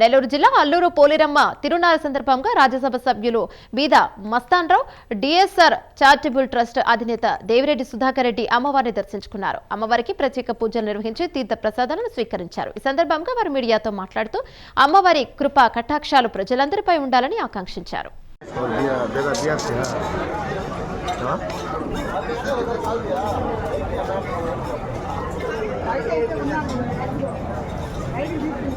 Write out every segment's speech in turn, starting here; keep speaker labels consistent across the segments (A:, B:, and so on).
A: నెల్లూరు జిల్లా అల్లూరు పోలిరమ్మ తిరునాళ్ళ సందర్భంగా రాజ్యసభ సభ్యులు బీద మస్తాన్రావు డిఎస్ఆర్ చారిటబుల్ ట్రస్ట్ అధినేత దేవిరెడ్డి సుధాకర్ రెడ్డి అమ్మవారిని దర్శించుకున్నారు. అమ్మవారికి ప్రత్యేక పూజలు నిర్వహించి తీర్థ ప్రసాదాలను స్వీకరించారు. ఈ సందర్భంగా వారు మీడియాతో మాట్లాడుతూ అమ్మవారి కృపా కటాక్షాలు ప్రజలందరిపై ఉండాలని ఆకాంక్షించారు.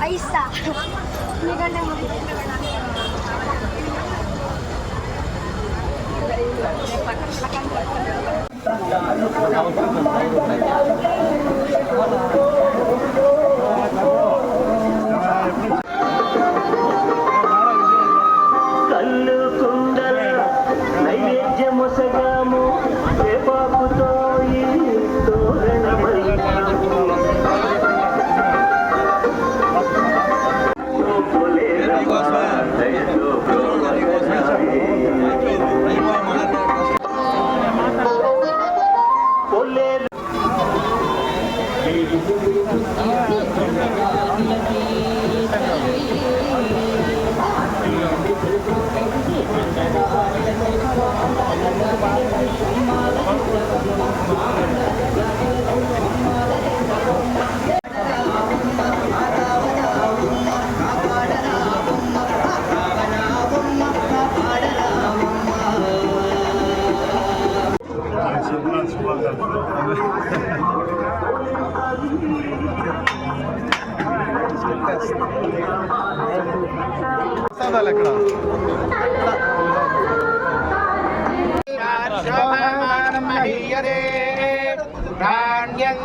B: Aisyah, ini
C: ప్రసాదాలు ఎక్కడ?
D: ధాన్యం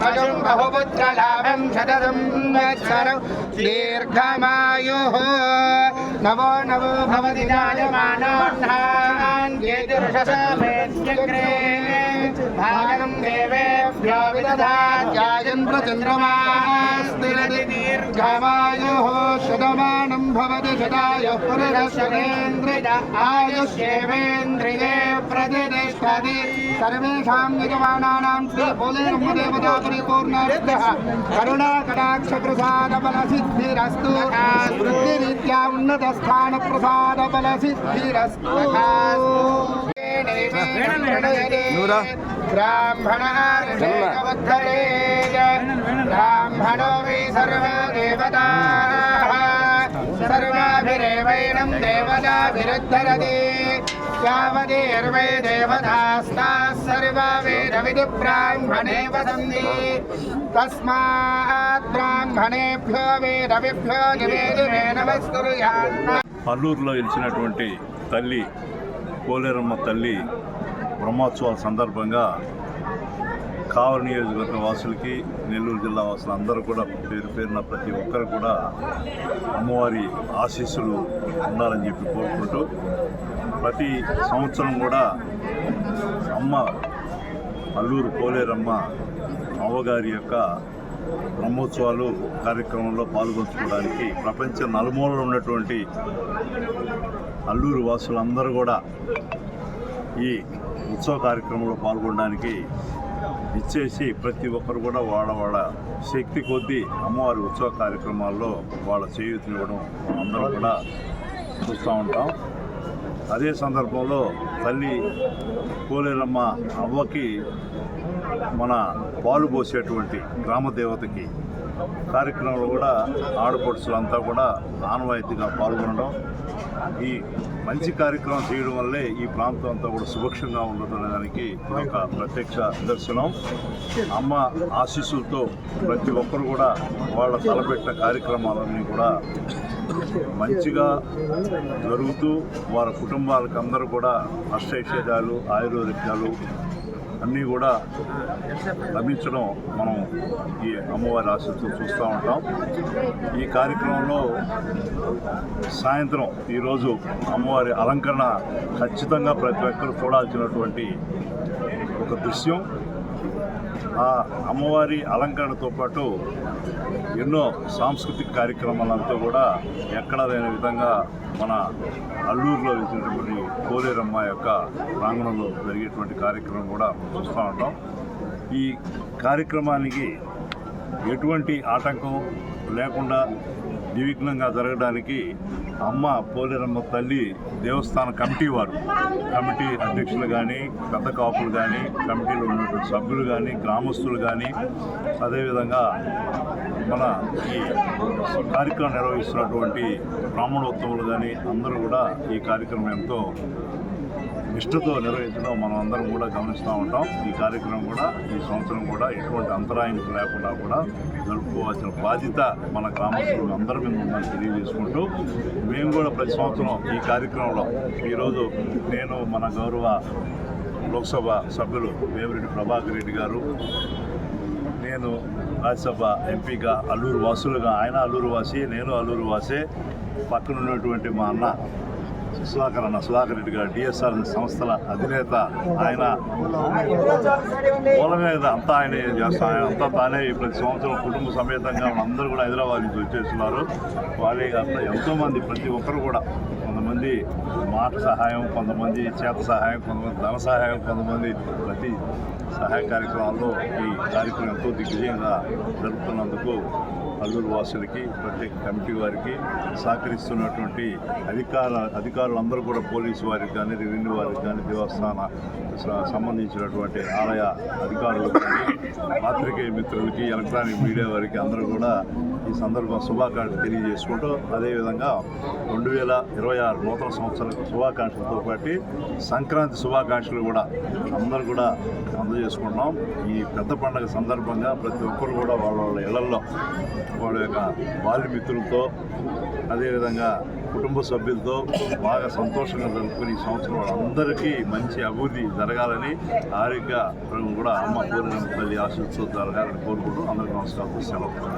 D: భజం బహుపుత్రలాభం శతదం వత్సరం. దీర్ఘమాయు. నవో నవో భవతి జాయమానోన్హాన్యేతిర్షసమేత్యగ్రే భాగం దేవేభ్యో విదధాత్యాయంత్ర చంద్రమాస్తిరది దీర్ఘమాయు శతమానం భవతి శతాయ పురుషేంద్రియ ఆయుష్యేవేంద్రియే ప్రతిష్టతి సర్వేషాం యజమానానాం శ్రీ పోలేరమ్మదేవతా పరిపూర్ణార్థः కరుణా కటాక్ష బ్రాహ్మణ వై సర్వదేవతా. దేవతాభిరుద్ధరతి. యావదేర్వై సర్వా బ్రాహ్మణే తస్మాత్ బ్రాహ్మణేభ్యో వేదవిభ్యో నమస్కుర్యాత్
E: అల్లూరులో గెలిచినటువంటి తల్లి కోలేరమ్మ తల్లి బ్రహ్మోత్సవాల సందర్భంగా కావలి నియోజకవర్గ వాసులకి నెల్లూరు జిల్లా వాసులు అందరూ కూడా పేరు పేరున ప్రతి ఒక్కరు కూడా అమ్మవారి ఆశీస్సులు ఉండాలని చెప్పి కోరుకుంటూ ప్రతి సంవత్సరం కూడా అమ్మ అల్లూరు పోలేరమ్మ అమ్మగారి యొక్క బ్రహ్మోత్సవాలు కార్యక్రమంలో పాల్గొంచుకోవడానికి ప్రపంచ నలుమూలలో ఉన్నటువంటి అల్లూరు వాసులందరూ కూడా ఈ ఉత్సవ కార్యక్రమంలో పాల్గొనడానికి ఇచ్చేసి ప్రతి ఒక్కరు కూడా వాళ్ళ వాళ్ళ శక్తి కొద్దీ అమ్మవారి ఉత్సవ కార్యక్రమాల్లో వాళ్ళ చేయూతనివ్వడం అందరూ కూడా చూస్తూ ఉంటాం. అదే సందర్భంలో తల్లి కోలేరమ్మ అవ్వకి మన పాలు పోసేటువంటి గ్రామ దేవతకి కార్యక్రమంలో కూడా ఆడపడుచులంతా కూడా ఆనవాయితీగా పాల్గొనడం ఈ మంచి కార్యక్రమం చేయడం వల్లే ఈ ప్రాంతం అంతా కూడా సుభిక్షంగా ఉండటం దానికి ఒక ప్రత్యక్ష నిదర్శనం. అమ్మ ఆశీస్సులతో ప్రతి ఒక్కరు కూడా వాళ్ళ తలపెట్టిన కార్యక్రమాలన్నీ కూడా మంచిగా జరుగుతూ వారి కుటుంబాలకు అందరూ కూడా అష్టైశ్వర్యాలు ఆయుర్వేదికాలు అన్నీ కూడా లభించడం మనం ఈ అమ్మవారి ఆశతో చూస్తూ ఉంటాం. ఈ కార్యక్రమంలో సాయంత్రం ఈరోజు అమ్మవారి అలంకరణ ఖచ్చితంగా ప్రతి ఒక్కరు చూడాల్సినటువంటి ఒక దృశ్యం. ఆ అమ్మవారి అలంకరణతో పాటు ఎన్నో సాంస్కృతిక కార్యక్రమాలంతా కూడా ఎక్కడా లేని విధంగా మన అల్లూరులో వెళ్తున్నటువంటి కోలేరమ్మ యొక్క ప్రాంగణంలో జరిగేటువంటి కార్యక్రమం కూడా చూస్తూ ఉంటాం. ఈ కార్యక్రమానికి ఎటువంటి ఆటంకం లేకుండా నిర్విఘ్నంగా జరగడానికి అమ్మ పోలేరమ్మ తల్లి దేవస్థాన కమిటీ వారు. కమిటీ అధ్యక్షులు కానీ పెద్ద కాపులు కానీ కమిటీలో ఉన్నటువంటి సభ్యులు కానీ గ్రామస్తులు కానీ అదేవిధంగా మన ఈ కార్యక్రమం నిర్వహిస్తున్నటువంటి బ్రాహ్మణోత్తములు కానీ అందరూ కూడా ఈ కార్యక్రమం ఎంతో నిష్ఠతో నిర్వహించడం మనం అందరం కూడా గమనిస్తూ ఉంటాం. ఈ కార్యక్రమం కూడా ఈ సంవత్సరం కూడా ఎటువంటి అంతరాయం లేకుండా కూడా జరుపుకోవాల్సిన బాధ్యత మన గ్రామస్తులు అందరి మీద ఉందని తెలియజేసుకుంటూ మేము కూడా ప్రతి సంవత్సరం ఈ కార్యక్రమంలో ఈరోజు నేను మన గౌరవ లోక్సభ సభ్యులు వేమిరెడ్డి ప్రభాకర్ రెడ్డి గారు నేను రాజ్యసభ ఎంపీగా అల్లూరు వాసులుగా ఆయన అల్లూరు వాసి నేను అల్లూరు వాసే పక్కన ఉన్నటువంటి మా అన్న సుధాకర్ అన్న సుధాకర్ రెడ్డి గారు డిఎస్ఆర్ సంస్థల అధినేత ఆయన మూల మీద అంతా ఆయన చేస్తా ఆయన అంతా తానే ఈ ప్రతి సంవత్సరం కుటుంబ సమేతంగా అందరూ కూడా హైదరాబాద్ నుంచి వచ్చేస్తున్నారు. వాళ్ళే కాకుండా ఎంతోమంది ప్రతి ఒక్కరు కూడా కొంతమంది మాట సహాయం కొంతమంది చేత సహాయం కొంతమంది ధన సహాయం కొంతమంది ప్రతి సహాయ కార్యక్రమాల్లో ఈ కార్యక్రమం ఎంతో దిగ్విజయంగా జరుపుతున్నందుకు అల్లూరు వాసులకి ప్రత్యేక కమిటీ వారికి సహకరిస్తున్నటువంటి అధికార అధికారులందరూ కూడా పోలీసు వారికి కానీ రెవెన్యూ వారికి కానీ దేవస్థాన సంబంధించినటువంటి ఆలయ అధికారులకు పాత్రికేయ మిత్రులకి ఎలక్ట్రానిక్ మీడియా వారికి అందరూ కూడా ఈ సందర్భం శుభాకాంక్షలు తెలియజేసుకుంటూ అదేవిధంగా రెండు వేల ఇరవై ఆరు నూతన సంవత్సర శుభాకాంక్షలతో పాటు సంక్రాంతి శుభాకాంక్షలు కూడా అందరూ కూడా అందజేసుకుంటున్నాం. ఈ పెద్ద పండుగ సందర్భంగా ప్రతి ఒక్కరు కూడా వాళ్ళ వాళ్ళ ఇళ్ళలో వాళ్ళ యొక్క బాల్యమిత్రులతో అదేవిధంగా కుటుంబ సభ్యులతో బాగా సంతోషంగా జరుపుకుని ఈ సంవత్సరం వాళ్ళందరికీ మంచి అభివృద్ధి జరగాలని ఆరోగ్య కూడా అమ్మ పూర్ణ తల్లి ఆశిస్తూ జరగాలని కోరుకుంటూ అందరికీ నమస్కారం. సెలవు